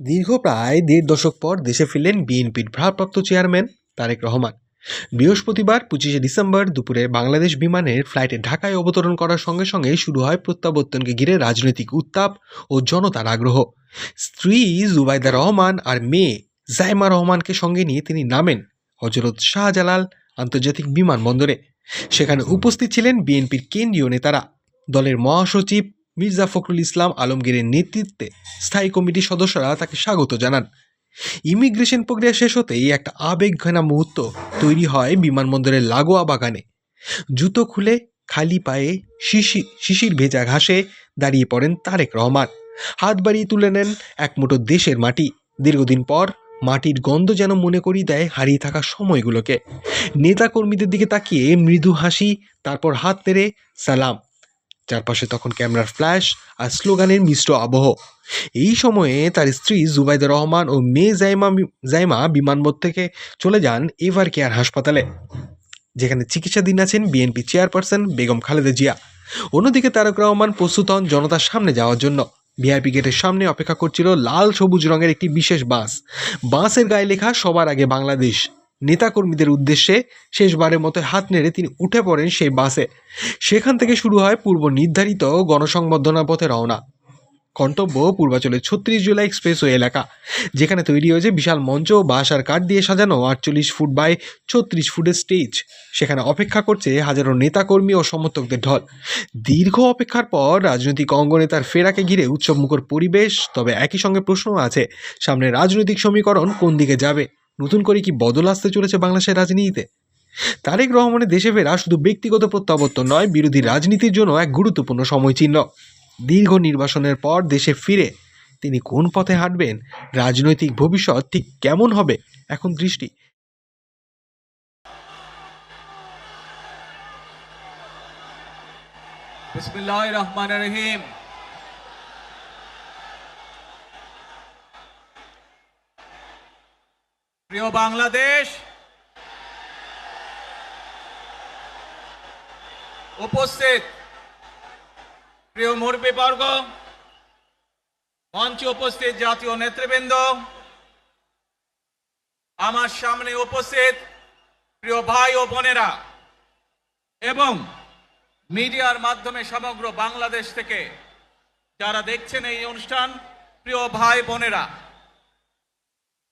দীর্ঘ প্রায় দেড় দশক পর দেশে ফিরলেন বিএনপির ভারপ্রাপ্ত চেয়ারম্যান তারেক রহমান। বৃহস্পতিবার পঁচিশে ডিসেম্বর দুপুরে বাংলাদেশ বিমানের ফ্লাইটে ঢাকায় অবতরণ করার সঙ্গে সঙ্গে শুরু হয় প্রত্যাবর্তনকে ঘিরে রাজনৈতিক উত্তাপ ও জনতার আগ্রহ। স্ত্রী জুবাইদা রহমান আর মেয়ে জাইমা রহমানকে সঙ্গে নিয়ে তিনি নামেন হজরত শাহজালাল আন্তর্জাতিক বিমানবন্দরে। সেখানে উপস্থিত ছিলেন বিএনপির কেন্দ্রীয় নেতারা। দলের মহাসচিব মির্জা ফখরুল ইসলাম আলমগীরের নেতৃত্বে স্থায়ী কমিটির সদস্যরা তাকে স্বাগত জানান। ইমিগ্রেশন প্রক্রিয়া শেষ হতেই একটা আবেগঘনা মুহূর্ত তৈরি হয় বিমানবন্দরের লাগোয়া বাগানে। জুতো খুলে খালি পায়ে শিশি, শিশির ভেজা ঘাসে দাঁড়িয়ে পড়েন তারেক রহমান। হাত বাড়িয়ে তুলে নেন এক মুঠো দেশের মাটি। দীর্ঘদিন পর মাটির গন্ধ যেন মনে করিয়ে দেয় হারিয়ে থাকা সময়গুলোকে। নেতা কর্মীদের দিকে তাকিয়ে মৃদু হাসি, তারপর হাত নেড়ে সালাম। চারপাশে তখন ক্যামেরার ফ্ল্যাশ আর স্লোগানের মিশ্র আবহ। এই সময়ে তার স্ত্রী জুবাইদা রহমান ও মেয়ে জাইমা জাইমা বিমানবন্দর থেকে চলে যান এভার কেয়ার হাসপাতালে, যেখানে চিকিৎসাধীন আছেন বিএনপি চেয়ারপারসন বেগম খালেদা জিয়া। অন্যদিকে তারক রহমান প্রস্তুত হন জনতার সামনে যাওয়ার জন্য। ভিআইপি গেটের সামনে অপেক্ষা করছিল লাল সবুজ রঙের একটি বিশেষ বাস। বাসের গায়ে লেখা, সবার আগে বাংলাদেশ। নেতাকর্মীদের উদ্দেশ্যে শেষবারের মতো হাত নেড়ে তিনি উঠে পড়েন সেই বাসে। সেখান থেকে শুরু হয় পূর্ব নির্ধারিত গণসংবর্ধনা পথে রওনা। গন্তব্য পূর্বাচলের ছত্রিশ জুলাই এক্সপ্রেসওয়ে এলাকা, যেখানে তৈরি হয়েছে বিশাল মঞ্চ বাঁশ আর কাঠ দিয়ে সাজানো আটচল্লিশ ফুট বাই ছত্রিশ ফুটের স্টেজ। সেখানে অপেক্ষা করছে হাজারো নেতাকর্মী ও সমর্থকদের ঢল। দীর্ঘ অপেক্ষার পর রাজনৈতিক অঙ্গনে তার ফেরাকে ঘিরে উৎসবমুখর পরিবেশ, তবে একই সঙ্গে প্রশ্ন আছে, সামনে রাজনৈতিক সমীকরণ কোন দিকে যাবে? নতুন করে কি বদল আসতে চলেছে বাংলাদেশের রাজনীতিতে? তারেক রহমানের দেশে ফেরা শুধু ব্যক্তিগত প্রত্যাবর্তন নয়, বিরোধী রাজনীতির জন্য এক গুরুত্বপূর্ণ সময়চিহ্ন দীর্ঘ নির্বাসনের পর দেশে ফিরে তিনি কোন পথে হাঁটবেন? রাজনৈতিক ভবিষ্যৎ ঠিক কেমন হবে? এখন দৃষ্টি। বিসমিল্লাহ রহমান রহিম। প্রিয় বাংলাদেশ, উপস্থিত প্রিয় মুরব্বীবর্গ, মঞ্চে উপস্থিত জাতীয় নেতৃবৃন্দ, আমার সামনে উপস্থিত প্রিয় ভাই ও বোনেরা এবং মিডিয়ার মাধ্যমে সমগ্র বাংলাদেশ থেকে যারা দেখছেন এই অনুষ্ঠান, প্রিয় ভাই বোনেরা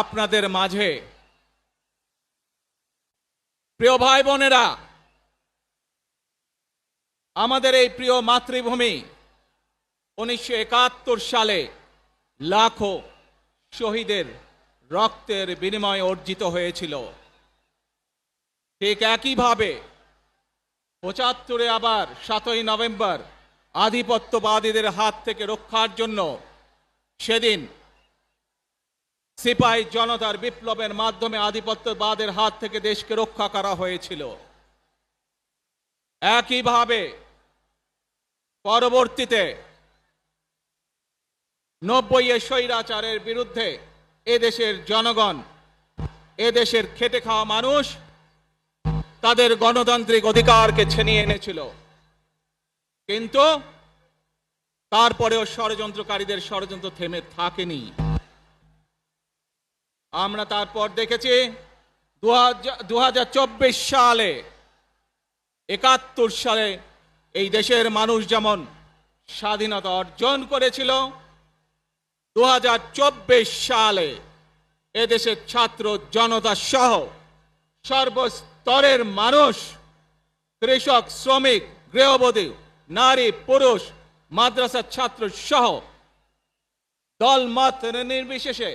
আপনাদের মাঝে। প্রিয় ভাই বোনেরা, আমাদের এই প্রিয় মাতৃভূমি উনিশশো একাত্তর সালে লাখো শহীদের রক্তের বিনিময়ে অর্জিত হয়েছিল। ঠিক একইভাবে পঁচাত্তরে আবার সাতই নভেম্বর আধিপত্যবাদীদের হাত থেকে রক্ষার জন্য সেদিন সিপাহী জনতার বিপ্লবের মাধ্যমে আধিপত্যবাদের হাত থেকে দেশকে রক্ষা করা হয়েছিল। একইভাবে পরবর্তীতে নব্বই এ স্বৈরাচারের বিরুদ্ধে এদেশের জনগণ, এদেশের খেটে খাওয়া মানুষ তাদের গণতান্ত্রিক অধিকারকে ছিনিয়ে এনেছিল। কিন্তু তারপরেও ষড়যন্ত্রকারীদের ষড়যন্ত্র থেমে থাকেনি। আমরা তারপর দেখেছি দুহাজার চব্বিশ সালে, একাত্তর সালে এই দেশের মানুষ যেমন স্বাধীনতা অর্জন করেছিল দু হাজার চব্বিশ সালে এদেশের ছাত্র জনতা সহ সর্বস্তরের মানুষ, কৃষক, শ্রমিক, গৃহবধূ, নারী, পুরুষ, মাদ্রাসার ছাত্র সহ দল মত নির্বিশেষে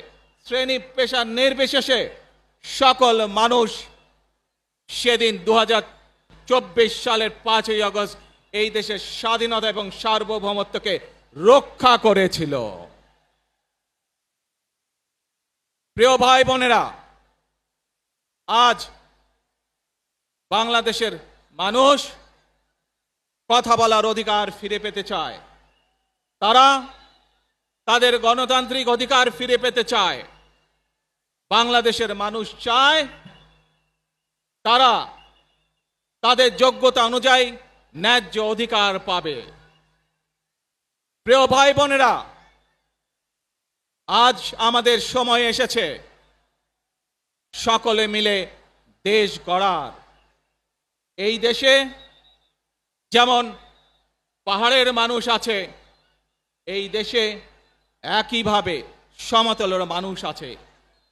শ্রেণি পেশা নির্বিশেষে সকল মানুষ সেদিন দু হাজার চব্বিশ সালের পাঁচই আগস্ট এই দেশের স্বাধীনতা এবং সার্বভৌমত্বকে রক্ষা করেছিল। প্রিয় ভাই বোনেরা, আজ বাংলাদেশের মানুষ কথা বলার অধিকার ফিরে পেতে চায়। তারা তাদের গণতান্ত্রিক অধিকার ফিরে পেতে চায়। বাংলাদেশের মানুষ চায় তারা তাদের যোগ্যতা অনুযায়ী ন্যায্য অধিকার পাবে। প্রিয় ভাই বোনেরা, আজ আমাদের সময় এসেছে সকলে মিলে দেশ গড়ার। এই দেশে যেমন পাহাড়ের মানুষ আছে, এই দেশে একইভাবে সমতলের মানুষ আছে।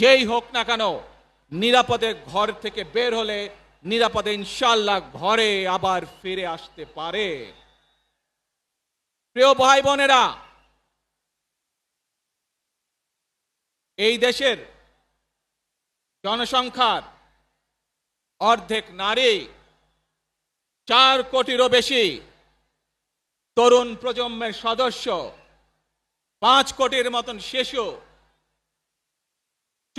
যেই হোক না কেন, নিরাপদে ঘর থেকে বের হলে নিরাপদে ইনশাল্লাহ ঘরে আবার ফিরে আসতে পারে। প্রিয় ভাই বোনেরা, এই দেশের জনসংখ্যার অর্ধেক নারী, চার কোটিরও বেশি তরুণ প্রজন্মের সদস্য, পাঁচ কোটির মতন শিশু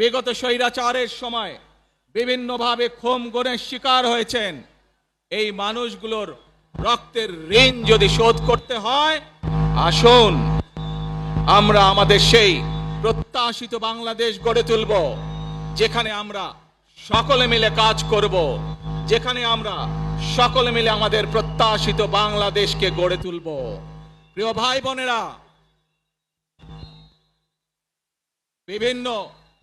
বিগত স্বৈরাচারের সময় বিভিন্নভাবে খোম গণের শিকার হয়েছেন। এই মানুষগুলোর রক্তের ঋণ যদি শোধ করতে হয়, আসুন, আমরা আমাদের সেই প্রত্যাশিত বাংলাদেশ গড়ে তুলব, যেখানে আমরা সকলে মিলে কাজ করব, যেখানে আমরা সকলে মিলে আমাদের প্রত্যাশিত বাংলাদেশকে গড়ে তুলব। প্রিয় ভাই বোনেরা, বিভিন্ন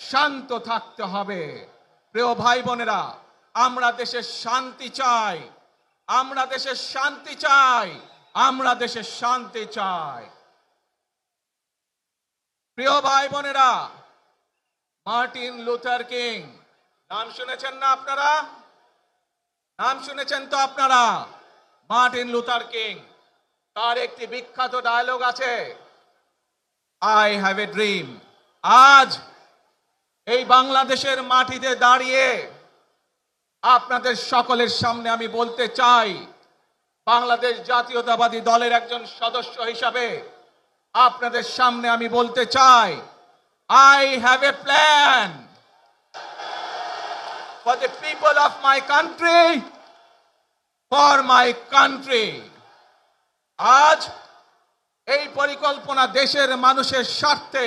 শান্ত থাকতে হবে। প্রিয় ভাই বোনেরা, আমরা দেশের শান্তি চাই। আমরা দেশের শান্তি চাই। আমরা দেশের শান্তি চাই। প্রিয় ভাই বোনেরা, মার্টিন লুথার কিং, নাম শুনেছেন না আপনারা? নাম শুনেছেন তো আপনারা? মার্টিন লুথার কিং, তার একটি বিখ্যাত ডায়লগ আছে আই হ্যাভ এ ড্রিম আজ এই বাংলাদেশের মাটিতে দাঁড়িয়ে আপনাদের সকলের সামনে আমি বলতে চাই বাংলাদেশ জাতীয়তাবাদী দলের একজন সদস্য হিসাবে আপনাদের সামনে আমি বলতে চাই I have a plan for the people of my country, for my country. আজ এই পরিকল্পনা দেশের মানুষের স্বার্থে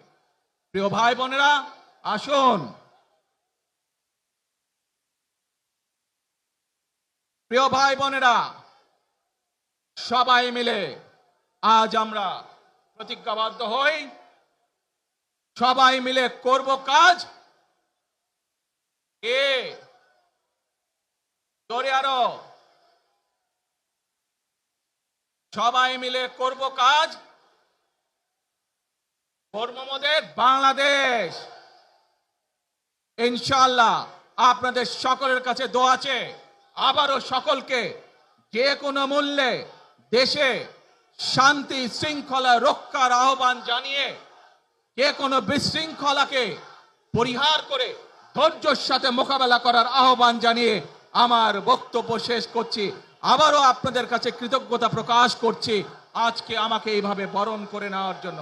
প্রিয় ভাই বোনেরা, আসুন। প্রিয় ভাই বোনেরা, সবাই মিলে আজ আমরা প্রতিজ্ঞাবদ্ধ হই। সবাই মিলে করব কাজ। এ জোরে আরও। সবাই মিলে করব কাজ। কর্মমদের বাংলাদেশ। ইনশাল্লাহ আপনাদের সকলের কাছে দোয়া আবারও সকলকে যে কোনো মূল্যে দেশে শান্তি, শৃঙ্খলা রক্ষার আহ্বান জানিয়ে যে কোনো বিশৃঙ্খলাকে পরিহার করে ধৈর্যের সাথে মোকাবেলা করার আহ্বান জানিয়ে আমার বক্তব্য শেষ করছি। আবারও আপনাদের কাছে কৃতজ্ঞতা প্রকাশ করছি। আজকে আমাকে এইভাবে বরণ করে নেওয়ার জন্য।